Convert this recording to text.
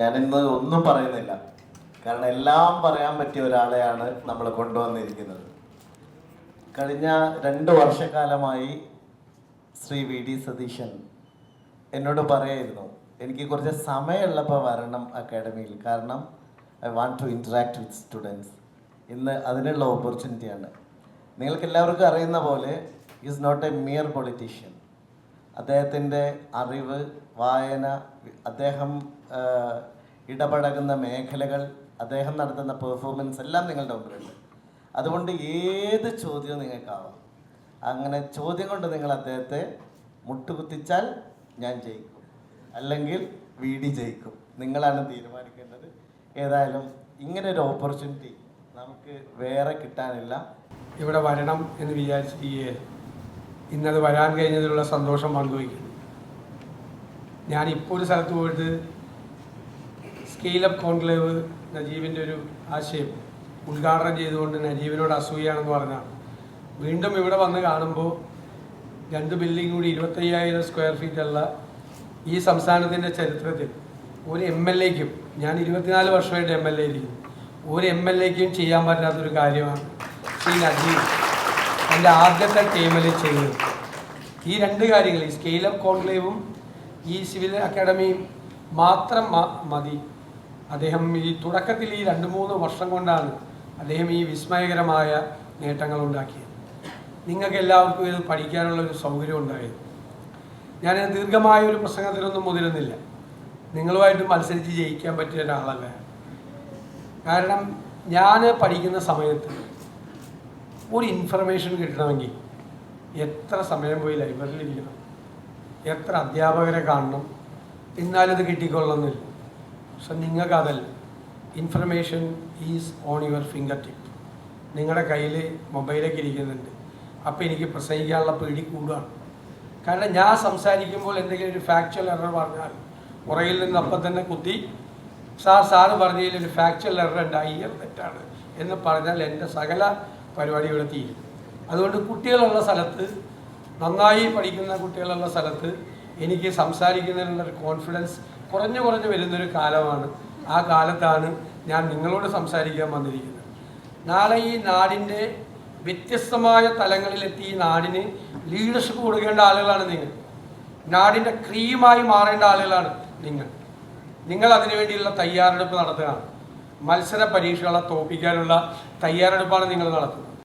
ഞാനിന്ന് ഒന്നും പറയുന്നില്ല. കാരണം എല്ലാം പറയാൻ പറ്റിയ ഒരാളെയാണ് നമ്മൾ കൊണ്ടുവന്നിരിക്കുന്നത്. കഴിഞ്ഞ രണ്ട് വർഷക്കാലമായി ശ്രീ വി ഡി സതീശൻ എന്നോട് പറയായിരുന്നു എനിക്ക് കുറച്ച് സമയമുള്ളപ്പോൾ വരണം അക്കാഡമിയിൽ. കാരണം I want to interact with students. ഇന്ന് അതിനുള്ള ഓപ്പർച്യൂണിറ്റിയാണ്. നിങ്ങൾക്ക് എല്ലാവർക്കും അറിയുന്ന പോലെ is not a mere politician അദ്ദേഹത്തിന്റെ അറിവ് വായന അദ്ദേഹം ഇടപഴകുന്ന മേഖലകൾ അദ്ദേഹം നടത്തുന്ന പെർഫോമൻസ് എല്ലാം നിങ്ങളുടെ മുമ്പിലുണ്ട്. അതുകൊണ്ട് ഏത് ചോദ്യവും നിങ്ങൾക്കാവാം. അങ്ങനെ ചോദ്യം കൊണ്ട് നിങ്ങൾ അദ്ദേഹത്തെ മുട്ടുകുത്തിച്ചാൽ ഞാൻ ജയിക്കും. അല്ലെങ്കിൽ വീടി ജയിക്കും. നിങ്ങളാണ് തീരുമാനിക്കേണ്ടത്. ഏതായാലും ഇങ്ങനെ ഒരു ഓപ്പർച്യൂണിറ്റി നമുക്ക് വേറെ കിട്ടാനില്ല. ഇവിടെ വരണം എന്ന് വിചാരിച്ചിരിക്കുകയായിരുന്നു ഇന്നത് വരാൻ കഴിഞ്ഞതിലുള്ള സന്തോഷം പങ്കുവയ്ക്കുന്നു. ഞാൻ ഇപ്പോൾ ഒരു സ്ഥലത്ത് പോയിട്ട് സ്കെയിൽ അപ്പ് കോൺക്ലേവ് നജീബിന്റെ ഒരു ആശയം ഉദ്ഘാടനം ചെയ്തുകൊണ്ട് നജീബിനോട് അസൂയാണെന്ന് പറഞ്ഞാണ്. വീണ്ടും ഇവിടെ വന്ന് കാണുമ്പോൾ രണ്ട് ബിൽഡിംഗ് കൂടി ഇരുപത്തയ്യായിരം സ്ക്വയർ ഫീറ്റ് ഉള്ള ഈ സംസ്ഥാനത്തിന്റെ ചരിത്രത്തിൽ ഒരു എം എൽ എക്കും ഞാൻ ഇരുപത്തിനാല് വർഷമായിട്ട് എം എൽ എ ഇരിക്കുന്നു. ഒരു എം എൽ എക്കും ചെയ്യാൻ പറ്റാത്തൊരു കാര്യമാണ് ശ്രീ നജീബ്. എന്റെ ആദ്യത്തെ ടീമിൽ ചെയ്യുന്നു ഈ രണ്ട് കാര്യങ്ങൾ ഈ സ്കെയിൽ ഓഫ് കോൺക്ലേവും ഈ സിവിൽ അക്കാഡമിയും മാത്രം മതി. അദ്ദേഹം ഈ തുടക്കത്തിൽ ഈ രണ്ട് മൂന്ന് വർഷം കൊണ്ടാണ് അദ്ദേഹം ഈ വിസ്മയകരമായ നേട്ടങ്ങൾ ഉണ്ടാക്കിയത്. നിങ്ങൾക്ക് എല്ലാവർക്കും ഇത് പഠിക്കാനുള്ള ഒരു സൗകര്യം ഉണ്ടായത് ഞാൻ ദീർഘമായ ഒരു പ്രസംഗത്തിലൊന്നും മുതിരുന്നില്ല. നിങ്ങളുമായിട്ട് മത്സരിച്ച് ജയിക്കാൻ പറ്റിയ ഒരാളല്ല കാരണം ഞാൻ പഠിക്കുന്ന സമയത്ത് ഒരു ഇൻഫർമേഷൻ കിട്ടണമെങ്കിൽ എത്ര സമയം പോയി ലൈബ്രറിയിൽ ഇരിക്കണം? എത്ര അധ്യാപകരെ കാണണം? എന്നാലിത് കിട്ടിക്കൊള്ളുന്നില്ല. പക്ഷെ നിങ്ങൾക്കതല്ല information is on your finger tip നിങ്ങളുടെ കയ്യിൽ മൊബൈലൊക്കെ ഇരിക്കുന്നുണ്ട്. അപ്പോൾ എനിക്ക് പ്രസംഗിക്കാനുള്ള പേടി കൂടുകയാണ്. കാരണം ഞാൻ സംസാരിക്കുമ്പോൾ എന്തെങ്കിലും ഒരു ഫാക്ച്വൽ എറർ പറഞ്ഞാൽ പുറകിൽ നിന്ന് അപ്പം തന്നെ കുത്തി സാർ സാറ് പറഞ്ഞതിൽ ഒരു ഫാക്ച്വൽ എറർ ഉണ്ടായി അയ്യർ തെറ്റാണ് എന്ന് പറഞ്ഞാൽ എന്റെ സകല പരിപാടി ഇവിടെ തീരും അതുകൊണ്ട് കുട്ടികളുള്ള സ്ഥലത്ത് നന്നായി പഠിക്കുന്ന കുട്ടികളുള്ള സ്ഥലത്ത് എനിക്ക് സംസാരിക്കുന്നതിനുള്ള ഒരു കോൺഫിഡൻസ് കുറഞ്ഞു കുറഞ്ഞു വരുന്നൊരു കാലമാണ്. ആ കാലത്താണ് ഞാൻ നിങ്ങളോട് സംസാരിക്കാൻ വന്നിരിക്കുന്നത്. നാളെ ഈ നാടിന്റെ വ്യത്യസ്തമായ തലങ്ങളിലെത്തി ഈ നാടിന് ലീഡർഷിപ്പ് കൊടുക്കേണ്ട ആളുകളാണ് നിങ്ങൾ. നാടിന്റെ ക്രീമായി മാറേണ്ട ആളുകളാണ് നിങ്ങൾ. നിങ്ങൾ അതിനുവേണ്ടിയുള്ള തയ്യാറെടുപ്പ് നടത്തുകയാണ്. മത്സര പരീക്ഷകളെ തോൽപ്പിക്കാനുള്ള തയ്യാറെടുപ്പാണ് നിങ്ങൾ നടത്തുന്നത്.